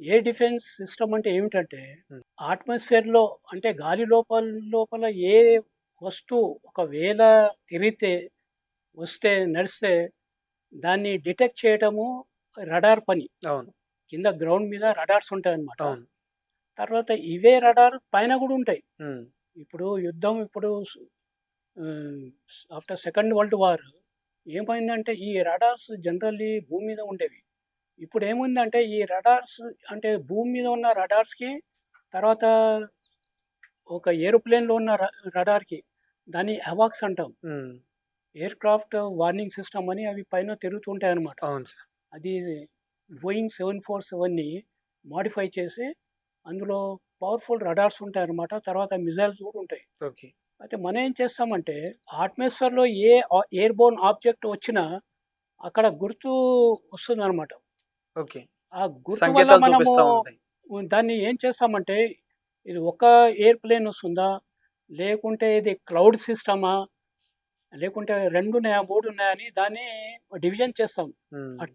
ఏ defence system అంటే ఏమిటంటే. అట్మాస్ఫియర్లో అంటే గాలి లోపల లోపల ఏ వస్తువు ఒకవేళ తిరిగితే వస్తే నడిస్తే దాన్ని డిటెక్ట్ చేయటము రడార్ పని. అవును. కింద గ్రౌండ్ మీద రడార్స్ ఉంటాయి అన్నమాట అవును. తర్వాత ఇవే రడార్ పైన కూడా ఉంటాయి. ఇప్పుడు యుద్ధం ఇప్పుడు ఆఫ్టర్ సెకండ్ వరల్డ్ వార్ ఏమైందంటే ఈ రడార్స్ జనరల్లీ భూమి మీద ఉండేవి. ఇప్పుడు ఏముందంటే ఈ రడార్స్ అంటే భూమి మీద ఉన్న రడార్స్కి తర్వాత ఒక ఏరోప్లేన్లో ఉన్న రడార్కి దాన్ని అవాక్స్ అంటాం. ఎయిర్ క్రాఫ్ట్ వార్నింగ్ సిస్టమ్ అని అవి పైన తిరుగుతుంటాయి అన్నమాట అవును సార్. అది బోయింగ్ సెవెన్ ఫోర్ సెవెన్ని మాడిఫై చేసి అందులో పవర్ఫుల్ రడార్స్ ఉంటాయి అన్నమాట తర్వాత మిజైల్స్ కూడా ఉంటాయి. ఓకే. అయితే మనం ఏం చేస్తామంటే అట్మాస్ఫియర్లో ఏ ఎయిర్ బోర్న్ ఆబ్జెక్ట్ వచ్చినా అక్కడ గుర్తు వస్తుంది అనమాట ఓకే. ఆ గుర్తు వల్ల మనము దాన్ని ఏం చేస్తామంటే ఇది ఒక ఎయిర్ ప్లేన్ వస్తుందా? లేకుంటే ఇది క్లౌడ్ సిస్టమా? లేకుంటే రెండు ఉన్నాయా మూడు ఉన్నాయా అని దాన్ని డివిజన్ చేస్తాం.